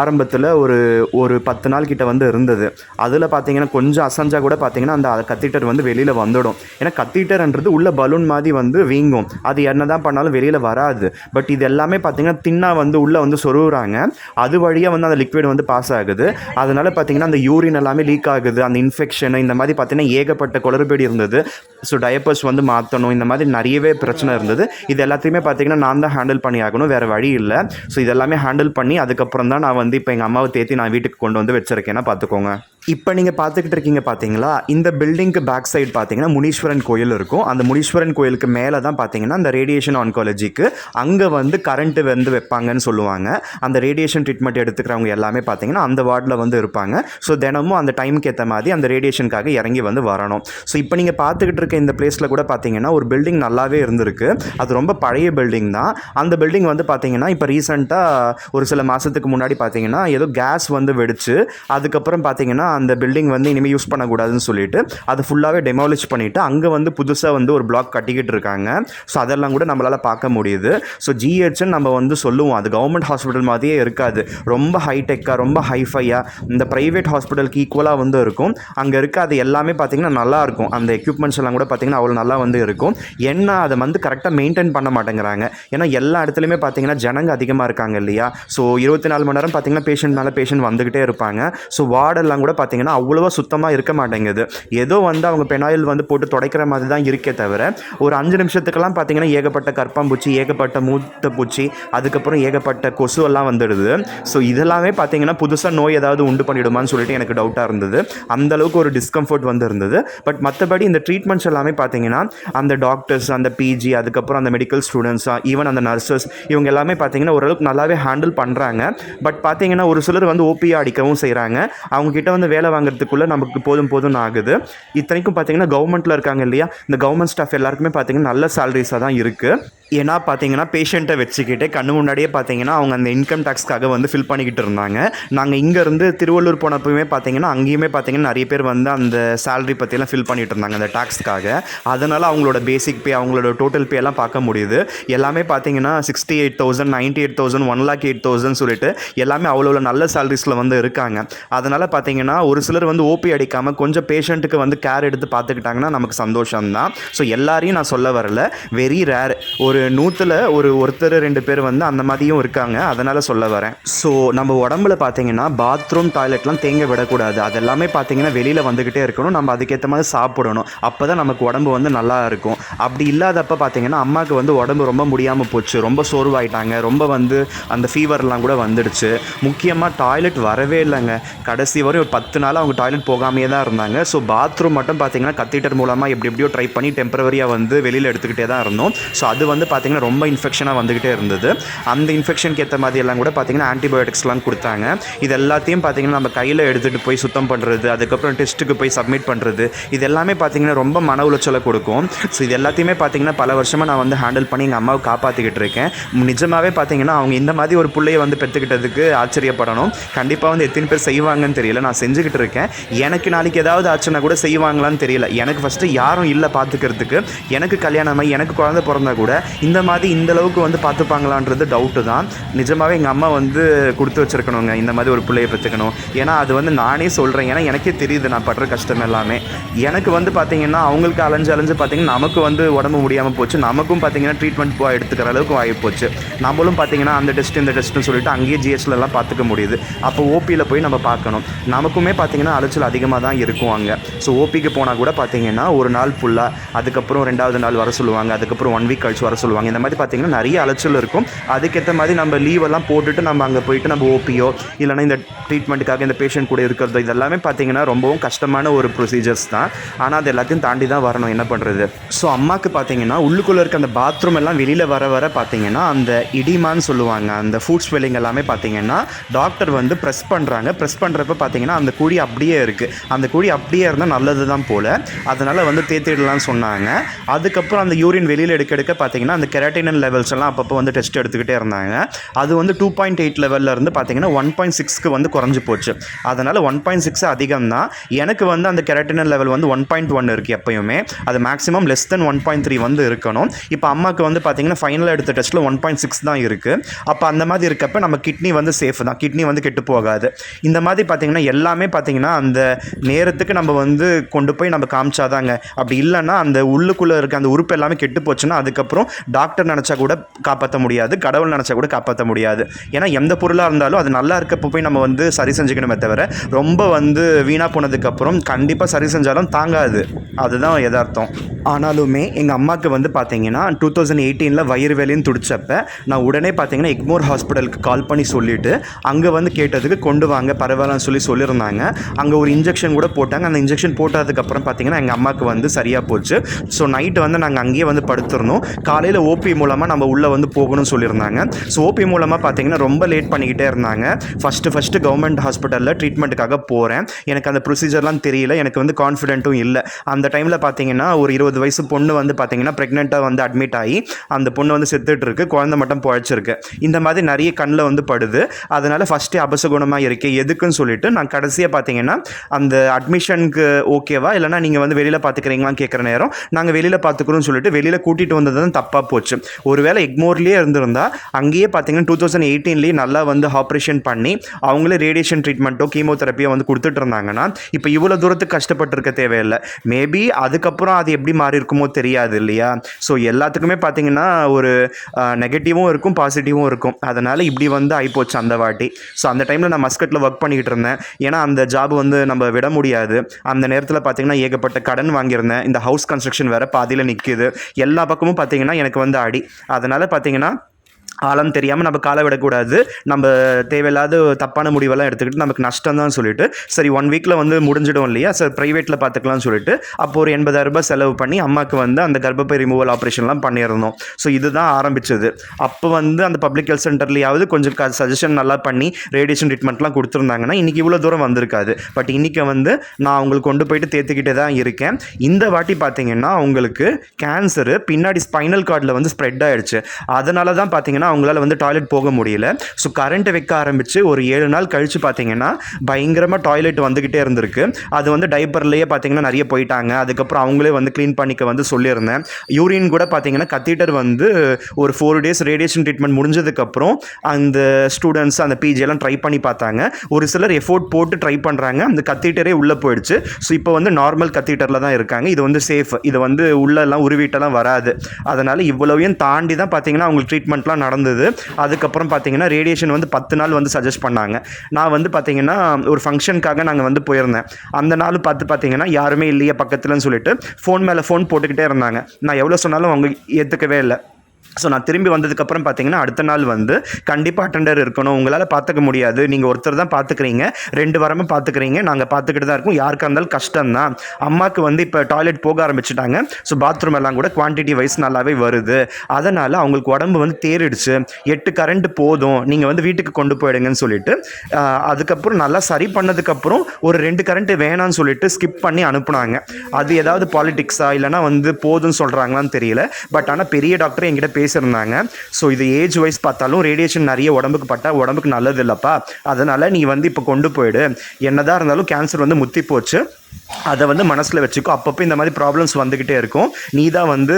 ஆரம்பத்தில் ஒரு ஒரு பத்து நாள் கிட்ட வந்து இருந்தது. அதில் பார்த்தீங்கன்னா கொஞ்சம் அசஞ்சா கூட பார்த்தீங்கன்னா அந்த கத்திட்டர் வந்து வெளியில் வந்துடும். ஏன்னா கத்திட்டர்ன்றது உள்ள பலூன் மாதிரி வந்து வீங்கும். அது என்ன தான் பண்ணாலும் வெளியில் வராது. பட் இது எல்லாமே பார்த்தீங்கன்னா தின்னா வந்து உள்ளே வந்து சொருகுறாங்க. அது வழியாக வந்து அந்த லிக்விட் வந்து பாஸ் ஆகுது. அதனால் பார்த்தீங்கன்னா அந்த யூரின் எல்லாமே லீக் ஆகுது. அந்த இன்ஃபெக்ஷன் இந்த மாதிரி மாதிரி பார்த்தீங்கன்னா ஏகப்பட்ட குளறுபடி இருந்தது. ஸோ டயப்பர்ஸ் வந்து மாற்றணும் இந்த மாதிரி நிறையவே பிரச்சனை இருந்தது. இது எல்லாத்தையுமே பார்த்தீங்கன்னா நான் தான் ஹேண்டில் பண்ணி ஆகணும் வேறு வழி இல்லை. ஸோ இதெல்லாமே ஹேண்டில் பண்ணி அதுக்கப்புறம் தான் நான் வந்து இப்போ எங்கள் அம்மாவை தேத்தி நான் வீட்டுக்கு கொண்டு வந்து வச்சுருக்கேன்னா பார்த்துக்கோங்க. இப்போ நீங்கள் பார்த்துக்கிட்டு இருக்கீங்க பார்த்தீங்களா இந்த பில்டிங்க்கு பேக் சைடு பார்த்தீங்கன்னா முனீஸ்வரன் கோயில் இருக்கும். அந்த முனீஸ்வரன் கோயிலுக்கு மேலே தான் பார்த்தீங்கன்னா அந்த ரேடியேஷன் ஆன்காலஜிக்கு அங்கே வந்து கரண்ட்டு வந்து வைப்பாங்கன்னு சொல்லுவாங்க. அந்த ரேடியேஷன் ட்ரீட்மெண்ட் எடுத்துக்கிறவங்க எல்லாமே பார்த்தீங்கன்னா அந்த வார்டில் வந்து இருப்பாங்க. ஸோ தினமும் அந்த டைமுக்கு ஏற்ற மாதிரி அந்த ரேடியேஷனுக்காக இறங்கி வந்து வரணும். ஸோ இப்போ நீங்கள் பார்த்துக்கிட்டு இருக்க இந்த பிளேஸில் கூட பார்த்தீங்கன்னா ஒரு பில்டிங் நல்லாவே இருந்திருக்கு. அது ரொம்ப பழைய பில்டிங் தான். அந்த பில்டிங் வந்து பார்த்தீங்கன்னா இப்போ ரீசெண்டாக ஒரு சில மாதத்துக்கு முன்னாடி பார்த்தீங்கன்னா ஏதோ கேஸ் வந்து வெடிச்சு அதுக்கப்புறம் பார்த்தீங்கன்னா அந்த பில்டிங் வந்து இனிமேல் யூஸ் பண்ணக்கூடாதுன்னு சொல்லிட்டு அதை ஃபுல்லாகவே டெமாலிஷ் பண்ணிவிட்டு அங்கே வந்து புதுசாக வந்து ஒரு பிளாக் கட்டிக்கிட்டு இருக்காங்க. ஸோ அதெல்லாம் கூட நம்மளால் பார்க்க முடியுது. ஸோ ஜிஹெச்னு நம்ம வந்து சொல்லுவோம். அது கவர்மெண்ட் ஹாஸ்பிட்டல் மாதிரியே இருக்காது. ரொம்ப ஹைடெக்காக ரொம்ப ஹைஃபையாக இந்த ப்ரைவேட் ஹாஸ்பிட்டலுக்கு ஈக்குவலாக வந்து இருக்கும். அங்கே இருக்க அது எல்லாமே பார்த்திங்கன்னா நல்லாயிருக்கும் அந்த எக்யூப்மெண்ட்ஸ் எல்லாம் கூட பார்த்திங்கன்னா அவ்வளோ நல்லா வந்து இருக்கும். என்ன அதை வந்து கரெக்டாக மெயின்டைன் பண்ண மாட்டேங்கிறாங்க. ஏன்னா எல்லா இடத்துலையுமே பார்த்திங்கன்னா ஜனங்க அதிகமாக இருக்காங்க இல்லையா? ஸோ இருபத்தி நாலு மணி நேரம் பார்த்திங்கன்னா பேஷண்ட் மேலே பேஷண்ட் வந்துக்கிட்டே இருப்பாங்க. ஸோ வார்டெல்லாம் கூட பார்த்திங்கன்னா அவ்வளோவா சுத்தமாக இருக்க மாட்டேங்குது. ஏதோ வந்து அவங்க பெனாயில் வந்து போட்டு துடைக்கிற மாதிரி தான் இருக்கே தவிர ஒரு அஞ்சு நிமிஷத்துக்கெல்லாம் பார்த்திங்கன்னா ஏகப்பட்ட கற்பாம்பூச்சி ஏகப்பட்ட மூத்த பூச்சி அதுக்கப்புறம் ஏகப்பட்ட கொசு எல்லாம் வந்துடுது. ஸோ இதெல்லாமே பார்த்திங்கன்னா புதுசாக நோய் ஏதாவது உண்டு பண்ணிவிடுமான்னு சொல்லிட்டு எனக்கு டவுட்டாக இருந்தது. அந்த அளவுக்கு ஒரு டிஸ்கம்ஃபர்ட் வந்து இருந்தது பட் மற்றபடி இந்த ட்ரீட்மெண்ட்ஸ் எல்லாமே பார்த்தீங்கன்னா அந்த டாக்டர்ஸ் அந்த பிஜி அதுக்கப்புறம் அந்த மெடிக்கல் ஸ்டூடெண்ட்ஸாக ஈவன் அந்த நர்சஸ் இவங்க எல்லாமே பார்த்தீங்கன்னா ஓரளவுக்கு நல்லாவே ஹேண்டில் பண்ணுறாங்க பட் பார்த்தீங்கன்னா ஒரு சிலர் வந்து ஓபியாக அடிக்கவும் செய்கிறாங்க அவங்கக்கிட்ட வந்து வேலை வாங்குறதுக்குள்ளே நமக்கு போதும் போதும்னு ஆகுது. இத்தனைக்கும் பார்த்தீங்கன்னா கவர்மெண்ட்டில் இருக்காங்க இல்லையா? இந்த கவர்மெண்ட் ஸ்டாஃப் எல்லாருக்குமே பார்த்தீங்கன்னா நல்ல சேலரிஸாக தான் இருக்குது ஏன்னா பார்த்தீங்கன்னா பேஷண்ட்டை வச்சுக்கிட்டே கண்ணு முன்னாடியே பார்த்தீங்கன்னா அவங்க அந்த இன்கம் டேக்ஸ்க்காக வந்து ஃபில் பண்ணிக்கிட்டு இருந்தாங்க. நாங்கள் இங்கேருந்து திருவள்ளூர் போனப்பவுமே பார்த்தீங்கன்னா அங்கேயுமே பார்த்தீங்கன்னா நிறைய பேர் வந்து அந்த சேலரி பற்றியெல்லாம் ஃபில் பண்ணிட்டு இருந்தாங்க அந்த டேக்ஸ்க்காக அதனால் அவங்களோட பேசிக் பே அவங்களோட டோட்டல் பே எல்லாம் பார்க்க முடியுது. எல்லாமே பார்த்தீங்கன்னா sixty eight thousand ninety eight thousand one lakh eight thousand சொல்லிட்டு எல்லாமே அவ்வளோ நல்ல சேலரிஸில் வந்து இருக்காங்க. அதனால் பார்த்தீங்கன்னா ஒரு சிலர் வந்து ஓபி அடிக்காமல் கொஞ்சம் பேஷண்ட்டுக்கு வந்து கேர் எடுத்து பார்த்துக்கிட்டாங்கன்னா நமக்கு சந்தோஷம் தான் ஸோ எல்லாரையும் நான் சொல்ல வரல. வெரி ரேர் ஒரு நூற்றில் ஒரு ஒருத்தர் ரெண்டு பேர் வந்து அந்த மாதிரியும் இருக்காங்க. அதனால் சொல்ல வரேன். ஸோ நம்ம உடம்புல பார்த்தீங்கன்னா பாத்ரூம் டாய்லெட்லாம் தேங்க விடக்கூடாது. அது எல்லாமே பார்த்தீங்கன்னா வெளியில் வந்துக்கிட்டே இருக்கணும். நம்ம அதுக்கேற்ற மாதிரி சாப்பிடணும். அப்போ தான் நமக்கு உடம்பு வந்து நல்லா இருக்கும். அப்படி இல்லாதப்ப பார்த்தீங்கன்னா அம்மாவுக்கு வந்து உடம்பு ரொம்ப முடியாமல் போச்சு. ரொம்ப சோர்வாயிட்டாங்க. ரொம்ப வந்து அந்த ஃபீவர்லாம் கூட வந்துடுச்சு. முக்கியமாக டாய்லெட் வரவே இல்லைங்க. கடைசி வரையும் ஒரு பத்து நாள் அவங்க டாய்லெட் போகாமையே தான் இருந்தாங்க. ஸோ பாத்ரூம் மட்டும் பார்த்தீங்கன்னா கத்தீட்டர் மூலமாக எப்படி எப்படியோ ட்ரை பண்ணி டெம்பரவரியாக வந்து வெளியில் எடுத்துக்கிட்டே தான் இருந்தோம். ஸோ அது வந்து பார்த்தீங்கன்னா ரொம்ப இன்ஃபெக்ஷனாக வந்துக்கிட்டே இருந்தது. அந்த இன்ஃபெக்ஷனுக்கு ஏற்ற மாதிரி எல்லாம் கூட பார்த்தீங்கன்னா ஆன்டிபயோட்டிக்ஸ்லாம் கொடுத்தாங்க. இது எல்லாத்தையும் பார்த்தீங்கன்னா நம்ம கையில் எடுத்துகிட்டு போய் சுத்தம் பண்ணுறது அதுக்கப்புறம் டெஸ்ட்டுக்கு போய் சப்மிட் பண்ணுறது இது எல்லாமே பார்த்தீங்கன்னா ரொம்ப மன உளைச்சலை கொடுக்கும். ஸோ இது எல்லாத்தையுமே பார்த்தீங்கன்னா பல வருஷமாக நான் வந்து ஹேண்டில் பண்ணி எங்கள் அம்மாவை காப்பாற்றிக்கிட்டு இருக்கேன். நிஜமாகவே பார்த்தீங்கன்னா அவங்க இந்த மாதிரி ஒரு பிள்ளையை வந்து பெற்றுக்கிட்டதுக்கு ஆச்சரியப்படணும். கண்டிப்பாக வந்து எத்தனை பேர் செய்வாங்கன்னு தெரியல. நான் செஞ்சுக்கிட்டு இருக்கேன். எனக்கு நாளைக்கு ஏதாவது ஆச்சுன்னா கூட செய்வாங்களான்னு தெரியல. எனக்கு ஃபஸ்ட்டு யாரும் இல்லை பார்த்துக்கிறதுக்கு எனக்கு கல்யாணமாகி எனக்கு குழந்தை பிறந்தா கூட இந்த மாதிரி இந்த அளவுக்கு வந்து பார்த்துப்பாங்களான்றது டவுட்டு தான். நிஜமாகவே எங்கள் அம்மா வந்து கொடுத்து வச்சுருக்கணுங்க. இந்த மாதிரி ஒரு பிள்ளையை பெற்றுக்கணும். ஏன்னா அது வந்து நானே சொல்கிறேன் ஏன்னா எனக்கே தெரியுது நான் படுற கஷ்டம் எல்லாமே. எனக்கு வந்து பார்த்திங்கன்னா அவங்களுக்கு அலைஞ்சு அலைஞ்சு பார்த்தீங்கன்னா நமக்கு வந்து உடம்பு முடியாமல் போச்சு. நமக்கும் பார்த்திங்கன்னா ட்ரீட்மெண்ட் போ எடுத்துக்கிற அளவுக்கு ஆகி போச்சு நம்மளும் பார்த்தீங்கன்னா அந்த டெஸ்ட் இந்த டெஸ்ட்னு சொல்லிட்டு அங்கேயே GH பார்த்துக்க முடியுது. அப்போ ஓபியில் போய் நம்ம பார்க்கணும். நமக்குமே பார்த்தீங்கன்னா அலைச்சல் அதிகமாக தான் இருக்கும் அங்கே. ஸோ ஓபிக்கு போனால் கூட பார்த்திங்கன்னா ஒரு நாள் ஃபுல்லாக அதுக்கப்புறம் ரெண்டாவது நாள் வர சொல்லுவாங்க. அதுக்கப்புறம் ஒன் வீக் கழிச்சு வர சொல்லுவாங்க. இந்த மாதிரி பார்த்தீங்கன்னா நிறைய அலைச்சல் இருக்கும். அதுக்கேற்ற மாதிரி நம்ம லீவெல்லாம் போட்டுட்டு நம்ம அங்கே போயிட்டு நம்ம ஓபியோ இல்லைன்னா இந்த ட்ரீட்மெண்ட்டுக்காக இந்த பேஷண்ட் கூட இருக்கிறதோ இதெல்லாமே பார்த்தீங்கன்னா ரொம்பவும் கஷ்டமான ஒரு ப்ரொசீஜர்ஸ் தான். ஆனால் அது எல்லாத்தையும் தாண்டி தான் வரணும். என்ன பண்ணுறது ஸோ அம்மாவுக்கு பார்த்தீங்கன்னா உள்ளுக்குள்ளே இருக்க அந்த பாத்ரூம் எல்லாம் வெளியில் வர வர பார்த்தீங்கன்னா அந்த இடிமான்னு சொல்லுவாங்க. அந்த ஃபுட் ஸ்வெல்லிங் எல்லாமே பார்த்தீங்கன்னா டாக்டர் வந்து ப்ரெஸ் பண்ணுறாங்க ப்ரெஸ் பண்ணுறப்ப பார்த்தீங்கன்னா அந்த குழி அப்படியே இருக்குது அந்த குழி அப்படியே இருந்தால் நல்லது தான் போல். அதனால் வந்து தேத்திடலாம்னு சொன்னாங்க. அதுக்கப்புறம் அந்த யூரின் வெளியில் எடுக்க எடுக்க பார்த்தீங்கன்னா அந்த கெராட்டினன் லெவல்ஸ் எல்லாம் அப்பப்போ வந்து டெஸ்ட் எடுத்துக்கிட்டே இருந்தாங்க. அது வந்து டூ பாயிண்ட் எயிட் லெவலில் இருந்து பார்த்தீங்கன்னா ஒன் பாயிண்ட் சிக்ஸ்க்கு வந்து குறைஞ்சி போச்சு. அதனால் ஒன் பாயிண்ட் சிக்ஸ் அதிகம் தான் எனக்கு வந்து அந்த கெரட்டினன் லெவல் வந்து ஒன் பாயிண்ட் ஒன் இருக்குது எப்பயுமே. அது maximum less than one point three வந்து இருக்கணும். இப்போ அம்மாவுக்கு வந்து பார்த்தீங்கன்னா ஃபைனல் எடுத்த டெஸ்ட்டில் ஒன் பாயிண்ட் சிக்ஸ் தான் இருக்குது அப்போ அந்த மாதிரி இருக்கப்போ நம்ம கிட்னி வந்து சேஃப் தான். கிட்னி வந்து கெட்டு போகாது. இந்த மாதிரி பார்த்தீங்கன்னா எல்லாமே பார்த்தீங்கன்னா அந்த நேரத்துக்கு நம்ம வந்து கொண்டு போய் நம்ம காமிச்சாதாங்க. அப்படி இல்லைன்னா அந்த உள்ளுக்குள்ளே இருக்க அந்த உறுப்பு எல்லாமே கெட்டு போச்சுன்னா அதுக்கப்புறம் டாக்டர் நினச்சா கூட காப்பாற்ற முடியாது கடவுள் நினச்சா கூட காப்பாற்ற முடியாது. ஏன்னா எந்த பொருளாக இருந்தாலும் அது நல்லா இருக்கப்போ போய் நம்ம வந்து சரி செஞ்சுக்கணுமே தவிர ரொம்ப வந்து வீணாக போனதுக்கப்புறம் கண்டிப்பாக சரி செஞ்சாலும் தாங்காது. அதுதான் எதார்த்தம் ஆனாலுமே எங்கள் அம்மாவுக்கு வந்து பார்த்தீங்கன்னா டூ தௌசண்ட் எயிட்டீனில் வயிறு வேலைன்னு துடிச்சப்ப நான் உடனே பார்த்தீங்கன்னா எக்மோர் ஹாஸ்பிட்டலுக்கு கால் பண்ணி சொல்லிவிட்டு அங்கே வந்து கேட்டதுக்கு கொண்டு வாங்க பரவாயில்லன்னு சொல்லி சொல்லியிருந்தாங்க. அங்கே ஒரு இன்ஜெக்ஷன் கூட போட்டாங்க. அந்த இன்ஜெக்ஷன் போட்டதுக்கப்புறம் பார்த்தீங்கன்னா எங்கள் அம்மாவுக்கு வந்து சரியாக போச்சு. ஸோ நைட்டு வந்து நாங்கள் அங்கேயே வந்து படுத்துருந்தோம். காலையில் ஓபி மூலமாக நம்ம உள்ளே வந்து போகணும்னு சொல்லியிருந்தாங்க. ஸோ ஓபி மூலமாக பார்த்தீங்கன்னா ரொம்ப லேட் பண்ணிக்கிட்டே இருந்தாங்க. ஃபஸ்ட்டு ஃபஸ்ட்டு கவர்மெண்ட் ஹாஸ்பிட்டலில் ட்ரீட்மெண்ட்டுக்காக போகிறேன் எனக்கு அந்த ப்ரொசீஜர்லாம் தெரியல. எனக்கு வந்து கான்ஃபிடென்ட்டும் இல்லை. அந்த டைமில் பார்த்தீங்கன்னா ஒரு இருபது வயசு பொண்ணு வந்து பார்த்தீங்கன்னா ப்ரெக்னெண்ட்டாக வந்து அட்மிட் ஆகி அந்த பொண்ணு வந்து செத்துட்டு இருக்கு குழந்தை மட்டும் பழச்சிருக்கு. இந்த மாதிரி நிறைய கண்ணில் வந்து படுது. அதனால் ஃபஸ்ட்டு அபசகுணமாக இருக்குது எதுக்குன்னு சொல்லிட்டு நான் கடைசியாக பார்த்தீங்கன்னா அந்த அட்மிஷனுக்கு ஓகேவா இல்லைனா நீங்கள் வந்து வெளியில் பார்த்துக்கிறீங்களான்னு கேட்குற நேரம் நாங்கள் வெளியில் பார்த்துக்குறோம்னு சொல்லிட்டு வெளியில் கூட்டிகிட்டு வந்தது தான் தப்பாக போச்சு. ஒருவேளை எக்மோர்லேயே இருந்திருந்தா அங்கேயே பார்த்தீங்கன்னா டூ தௌசண்ட் எயிட்டீன்லேயே நல்லா வந்து ஆப்ரேஷன் பண்ணி அவங்களே ரேடியேஷன் ட்ரீட்மெண்ட்டோ கீமோதெரப்பியோ வந்து கொடுத்துட்டு இருந்தாங்கன்னா இப்போ இவ்வளோ தூரத்துக்கு கஷ்டப்பட்டுருக்க தேவையில்லை. மேபி அதுக்கப்புறம் அது எப்படி மாறி இருக்குமோ தெரியாது இல்லையா? ஸோ எல்லாத்துக்குமே பார்த்தீங்கன்னா ஒரு நெகட்டிவும் இருக்கும் பாசிட்டிவும் இருக்கும். அதனால் இப்படி வந்து ஆகிப்போச்சு அந்த வாட்டி. ஸோ அந்த டைமில் நான் மஸ்கட்டில் ஒர்க் பண்ணிக்கிட்டு இருந்தேன். ஏன்னா அந்த ஜாப் வந்து நம்ம விட முடியாது. அந்த நேரத்தில் பார்த்தீங்கன்னா ஏகப்பட்ட கடன் வாங்கியிருந்தேன். இந்த ஹவுஸ் கன்ஸ்ட்ரக்ஷன் வேறு பாதியில் நிற்கிது எல்லா பக்கமும் பார்த்தீங்கன்னா எனக்கு வந்து அடி. அதனால் பார்த்தீங்கன்னா ஆழம் தெரியாமல் நம்ம காலை விடக்கூடாது. நம்ம தேவையில்லாத தப்பான முடிவெல்லாம் எடுத்துக்கிட்டு நமக்கு நஷ்டம் தான் சொல்லிட்டு சரி ஒன் வீக்கில் வந்து முடிஞ்சிடும் இல்லையா? சார் ப்ரைவேட்டில் பார்த்துக்கலாம்னு சொல்லிட்டு அப்போ ஒரு எண்பதாயிரம் ரூபாய் செலவு பண்ணி அம்மாவுக்கு வந்து அந்த கர்ப்பப்பை ரிமூவல் ஆப்ரேஷன்லாம் பண்ணியிருந்தோம். ஸோ இதுதான் ஆரம்பிச்சது. அப்போ வந்து அந்த பப்ளிக் ஹெல்த் சென்டர்லையாவது கொஞ்சம் க சஜஷன் நல்லா பண்ணி ரேடியேஷன் ட்ரீட்மெண்ட்லாம் கொடுத்துருந்தாங்கன்னா இன்றைக்கி இவ்வளோ தூரம் வந்திருக்காது. பட் இன்றைக்கி வந்து நான் அவங்களுக்கு கொண்டு போயிட்டு தேர்த்துக்கிட்டே தான் இருக்கேன். இந்த வாட்டி பார்த்தீங்கன்னா அவங்களுக்கு கேன்சரு பின்னாடி ஸ்பைனல் கார்டில் வந்து ஸ்ப்ரெட் ஆகிடுச்சு அதனால தான் பார்த்தீங்கன்னா அவங்களால வந்து டாய்லெட் போக முடியல. ஸோ கரண்ட் வைக்க ஆரம்பித்து ஒரு ஏழு நாள் கழித்து பார்த்தீங்கன்னா பயங்கரமாக டாய்லெட் வந்துக்கிட்டே இருந்திருக்கு. அது வந்து டைப்பர்லேயே பார்த்தீங்கன்னா நிறைய போயிட்டாங்க. அதுக்கப்புறம் அவங்களே வந்து க்ளீன் பண்ணிக்க வந்து சொல்லியிருந்தேன். யூரின் கூட பார்த்தீங்கன்னா கத்தீட்டர் வந்து ஒரு ஃபோர் டேஸ் ரேடியேஷன் ட்ரீட்மெண்ட் முடிஞ்சதுக்கப்புறம் அந்த ஸ்டூடெண்ட்ஸ் அந்த பிஜியெல்லாம் ட்ரை பண்ணி பார்த்தாங்க. ஒரு சிலர் எஃபோர்ட் போட்டு ட்ரை பண்ணுறாங்க அந்த கத்தீட்டரே உள்ளே போயிடுச்சு. ஸோ இப்போ வந்து நார்மல் கத்தீட்டரில் தான் இருக்காங்க. இது வந்து சேஃப் இது வந்து உள்ளெல்லாம் உருவிட்டெல்லாம் வராது. அதனால் இவ்வளவையும் தாண்டி தான் பார்த்தீங்கன்னா அவங்களுக்கு ட்ரீட்மெண்ட்லாம் நடந்தது அதுக்கப்புறம் பார்த்தீங்கன்னா ரேடியேஷன் வந்து பத்து நாள் வந்து சஜஸ்ட் பண்ணாங்க. நான் வந்து பார்த்தீங்கன்னா ஒரு ஃபங்க்ஷனுக்காக நாங்கள் வந்து போயிருந்தேன். அந்த நாள் பார்த்து பார்த்தீங்கன்னா யாருமே இல்லையே பக்கத்துலன்னு சொல்லிட்டு ஃபோன் மேலே ஃபோன் போட்டுக்கிட்டே இருந்தாங்க. நான் எவ்வளோ சொன்னாலும் அவங்க ஏற்றுக்கவே இல்லை. ஸோ நான் திரும்பி வந்ததுக்கப்புறம் பார்த்தீங்கன்னா அடுத்த நாள் வந்து கண்டிப்பாக அட்டண்டர் இருக்கணும். உங்களால் பார்த்துக்க முடியாது. நீங்கள் ஒருத்தர் தான் பார்த்துக்கிறீங்க ரெண்டு வாரமாக பார்த்துக்கிறீங்க நாங்கள் பார்த்துக்கிட்டு தான் இருக்கோம். யாருக்காக இருந்தாலும் கஷ்டம் தான். அம்மாவுக்கு வந்து இப்போ டாய்லெட் போக ஆரம்பிச்சிட்டாங்க. ஸோ பாத்ரூம் எல்லாம் கூட குவான்டிட்டி வைஸ் நல்லாவே வருது. அதனால் அவங்களுக்கு உடம்பு வந்து தேறிடுச்சு. எட்டு கரண்ட் போதும். நீங்கள் வந்து வீட்டுக்கு கொண்டு போயிடுங்கன்னு சொல்லிட்டு அதுக்கப்புறம் நல்லா சரி பண்ணதுக்கப்புறம் ஒரு ரெண்டு கரண்ட் வேணாம்னு சொல்லிட்டு ஸ்கிப் பண்ணி அனுப்புனாங்க. அது ஏதாவது பாலிட்டிக்ஸா இல்லைனா வந்து போதும்னு சொல்கிறாங்களான்னு தெரியல. பட் ஆனால் பெரிய டாக்டர் என்கிட்ட பேசியிருந்தாங்க. ஸோ இது ஏஜ் வைஸ் பார்த்தாலும் ரேடியேஷன் நிறைய உடம்புக்கு பட்டால் உடம்புக்கு நல்லது இல்லைப்பா. அதனால் நீ வந்து இப்போ கொண்டு போயிடு. என்னதான் இருந்தாலும் கேன்சர் வந்து முத்தி போச்சு. அதை வந்து மனசில் வச்சுக்கோ. அப்பப்போ இந்த மாதிரி ப்ராப்ளம்ஸ் வந்துக்கிட்டே இருக்கும். நீ தான் வந்து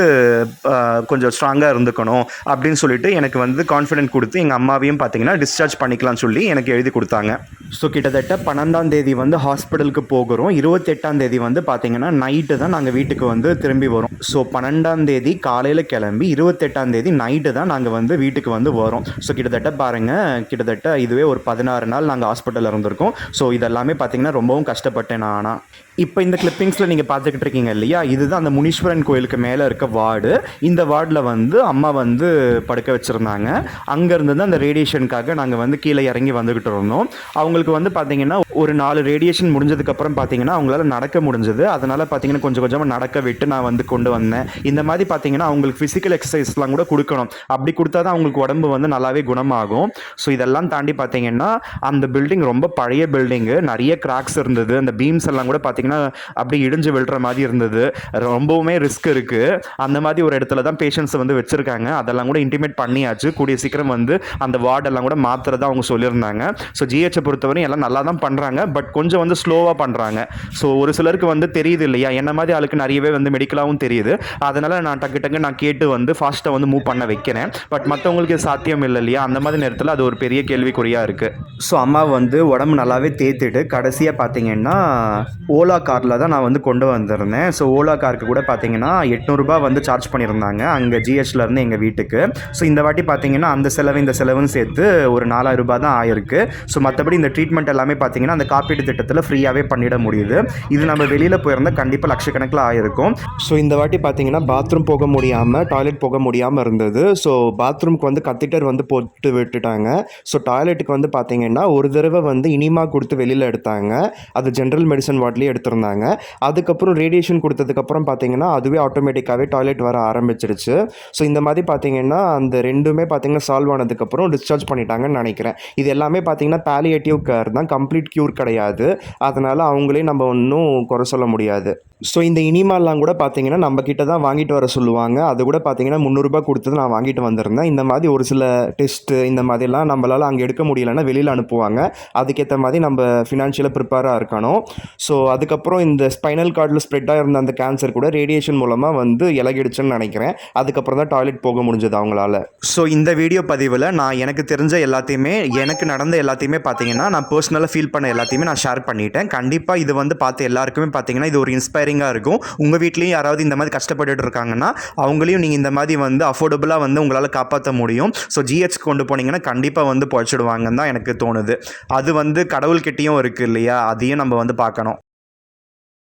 கொஞ்சம் ஸ்ட்ராங்காக இருந்துக்கணும் அப்படின்னு சொல்லிட்டு எனக்கு வந்து கான்ஃபிடென்ட் கொடுத்து எங்கள் அம்மாவையும் பார்த்தீங்கன்னா டிஸ்சார்ஜ் பண்ணிக்கலாம்னு சொல்லி எனக்கு எழுதி கொடுத்தாங்க. ஸோ கிட்டத்தட்ட பன்னெண்டாம் தேதி வந்து ஹாஸ்பிட்டலுக்கு போகிறோம். இருபத்தெட்டாம் தேதி வந்து பார்த்தீங்கன்னா நைட்டு தான் நாங்கள் வீட்டுக்கு வந்து திரும்பி வரோம். ஸோ பன்னெண்டாம் தேதி காலையில் கிளம்பி இருபத்தெட்டாம் தேதி நைட்டு தான் நாங்கள் வந்து வீட்டுக்கு வந்து வரோம். ஸோ கிட்டத்தட்ட பாருங்கள் கிட்டத்தட்ட இதுவே ஒரு பதினாறு நாள் நாங்கள் ஹாஸ்பிட்டலில் இருந்திருக்கோம். ஸோ இதெல்லாமே பார்த்தீங்கன்னா ரொம்பவும் கஷ்டப்பட்டேன் நான். ஆனால் இப்போ இந்த கிளிப்பிங்ஸில் நீங்கள் பார்த்துக்கிட்டு இருக்கீங்க இல்லையா? இதுதான் அந்த முனீஸ்வரன் கோயிலுக்கு மேலே இருக்க வார்டு. இந்த வார்டில் வந்து அம்மா வந்து படுக்க வச்சுருந்தாங்க. அங்கேருந்து தான் அந்த ரேடியேஷனுக்காக நாங்கள் வந்து கீழே இறங்கி வந்துக்கிட்டு இருந்தோம். அவங்களுக்கு வந்து பார்த்தீங்கன்னா ஒரு நாலு ரேடியேஷன் முடிஞ்சதுக்கப்புறம் பார்த்தீங்கன்னா அவங்களால நடக்க முடிஞ்சது. அதனால் பார்த்தீங்கன்னா கொஞ்சம் கொஞ்சமாக நடக்க விட்டு நான் வந்து கொண்டு வந்தேன். இந்த மாதிரி பார்த்தீங்கன்னா அவங்களுக்கு ஃபிசிக்கல் எக்ஸசைஸ்லாம் கூட கொடுக்கணும். அப்படி கொடுத்தா தான் அவங்களுக்கு உடம்பு வந்து நல்லாவே குணமாகும். ஸோ இதெல்லாம் தாண்டி பார்த்தீங்கன்னா அந்த பில்டிங் ரொம்ப பழைய பில்டிங்கு நிறைய கிராக்ஸ் இருந்தது. அந்த பீம்ஸ் எல்லாம் கூட பார்த்தீங்கன்னா அப்படி இடிஞ்சு விழுற மாதிரி இருந்தது. ரொம்பவுமே ரிஸ்க் இருக்குது அந்த மாதிரி ஒரு இடத்துல தான் பேஷண்ட்ஸை வந்து வச்சுருக்காங்க. அதெல்லாம் கூட இன்டிமேட் பண்ணியாச்சு. கூடிய சீக்கிரம் வந்து அந்த வார்டெல்லாம் கூட மாத்திரதான் அவங்க சொல்லியிருந்தாங்க. ஸோ ஜிஹெச்சை பொறுத்தவரை எல்லாம் நல்லா தான் பண்ணுறாங்க பட் கொஞ்சம் வந்து ஸ்லோவாக பண்ணுறாங்க ஸோ ஒரு சிலருக்கு வந்து தெரியுது இல்லையா? என்ன மாதிரி ஆளுக்கு நிறையவே வந்து மெடிக்கலாகவும் தெரியுது. அதனால் நான் டக்கு டக்கு நான் கேட்டு வந்து ஃபாஸ்ட்டாக வந்து மூவ் பண்ண வைக்கிறேன். பட் மற்றவங்களுக்கு சாத்தியம் இல்லை இல்லையா? அந்த மாதிரி நேரத்தில் அது ஒரு பெரிய கேள்விக்குறியாக இருக்குது ஸோ அம்மா வந்து உடம்பு நல்லாவே தேத்துட்டு கடைசியாக பார்த்தீங்கன்னா ஓலா காரில் தான் நான் வந்து கொண்டு வந்திருந்தேன். ஸோ ஓலா காருக்கு கூட பார்த்தீங்கன்னா எட்நூறுபா வந்து சார்ஜ் பண்ணியிருந்தாங்க. அங்கே ஜிஹெச்லேருந்து எங்கள் வீட்டுக்கு. ஸோ இந்த வாட்டி பார்த்தீங்கன்னா அந்த செலவு இந்த செலவுன்னு சேர்த்து ஒரு நாலாயிரம் ரூபாய் தான் ஆயிருக்கு. ஸோ மற்றபடி இந்த ட்ரீட்மெண்ட் எல்லாமே பார்த்தீங்கன்னா அந்த காப்பீட்டு திட்டத்தில் ஃப்ரீயாகவே பண்ணிட முடியுது. இது நம்ம வெளியில் போயிருந்தால் கண்டிப்பாக லட்சக்கணக்கில் ஆயிருக்கும். ஸோ இந்த வாட்டி பார்த்தீங்கன்னா பாத்ரூம் போக முடியாமல் டாய்லெட் போக முடியாமல் இருந்தது. ஸோ பாத்ரூம்க்கு வந்து கத்திட்டர் வந்து போட்டு விட்டுட்டாங்க. ஸோ டாய்லெட்டுக்கு வந்து பார்த்தீங்கன்னா ஒரு தடவை வந்து இனிமா கொடுத்து வெளியில் எடுத்தாங்க. அது ஜென்ரல் மெடிசன் வார்ட்லேயே எடுத்திருந்தாங்க அதுக்கப்புறம் ரேடியேஷன் கொடுத்ததுக்கப்புறம் பார்த்தீங்கன்னா அதுவே ஆட்டோமேட்டிக்காகவே டாய்லெட் வர ஆரம்பிச்சிருச்சு. ஸோ இந்த மாதிரி பார்த்தீங்கன்னா அந்த ரெண்டுமே பார்த்தீங்கன்னா சால்வ் ஆனதுக்கப்புறம் டிஸ்சார்ஜ் பண்ணிட்டாங்கன்னு நினைக்கிறேன். இது எல்லாமே பார்த்தீங்கன்னா பேலியேட்டிவ் கேர் தான். கம்ப்ளீட் க்யூர் கிடையாது. அதனால் அவங்களே நம்ம ஒன்றும் குறை சொல்ல முடியாது. ஸோ இந்த இனிமாலாம் கூட பார்த்தீங்கன்னா நம்ம கிட்ட தான் வாங்கிட்டு வர சொல்லுவாங்க. அது கூட பார்த்தீங்கன்னா முந்நூறுரூபா கொடுத்தது நான் வாங்கிட்டு வந்திருந்தேன். இந்த மாதிரி ஒரு சில டெஸ்ட்டு இந்த மாதிரிலாம் நம்மளால் அங்கே எடுக்க முடியலன்னா வெளியில் அனுப்புவாங்க. அதுக்கேற்ற மாதிரி நம்ம ஃபினான்ஷியலாக ப்ரிப்பேராக இருக்கணும். ஸோ அதுக்கப்புறம் இந்த ஸ்பைனல் கார்டில் ஸ்ப்ரெட்டாக இருந்த அந்த கேன்சர் கூட ரேடியேஷன் மூலமாக வந்து இலகிடுச்சுன்னு நினைக்கிறேன். அதுக்கப்புறம் தான் டாய்லெட் போக முடிஞ்சது அவங்களால. ஸோ இந்த வீடியோ பதிவில் நான் எனக்கு தெரிஞ்ச எல்லாத்தையுமே எனக்கு நடந்த எல்லாத்தையுமே பார்த்தீங்கன்னா நான் பர்சனலாக ஃபீல் பண்ண எல்லாத்தையுமே நான் ஷேர் பண்ணிட்டேன். கண்டிப்பாக இது வந்து பார்த்து எல்லாருக்குமே பார்த்தீங்கன்னா இது ஒரு இன்ஸ்பைரிங் இன்ஸ்பைரிங்காக இருக்கும். உங்கள் வீட்லேயும் யாராவது இந்த மாதிரி கஷ்டப்பட்டுட்டு இருக்காங்கன்னா அவங்களையும் நீங்கள் இந்த மாதிரி வந்து அஃபோர்டபுளாக வந்து உங்களால் காப்பாற்ற முடியும். ஸோ ஜிஹெச் கொண்டு போனீங்கன்னா கண்டிப்பாக வந்து பொழைச்சிடுவாங்கன்னு தான் எனக்கு தோணுது. அது வந்து கடவுள்கிட்டேயும் இருக்குது இல்லையா? அதையும் நம்ம வந்து பார்க்கணும்.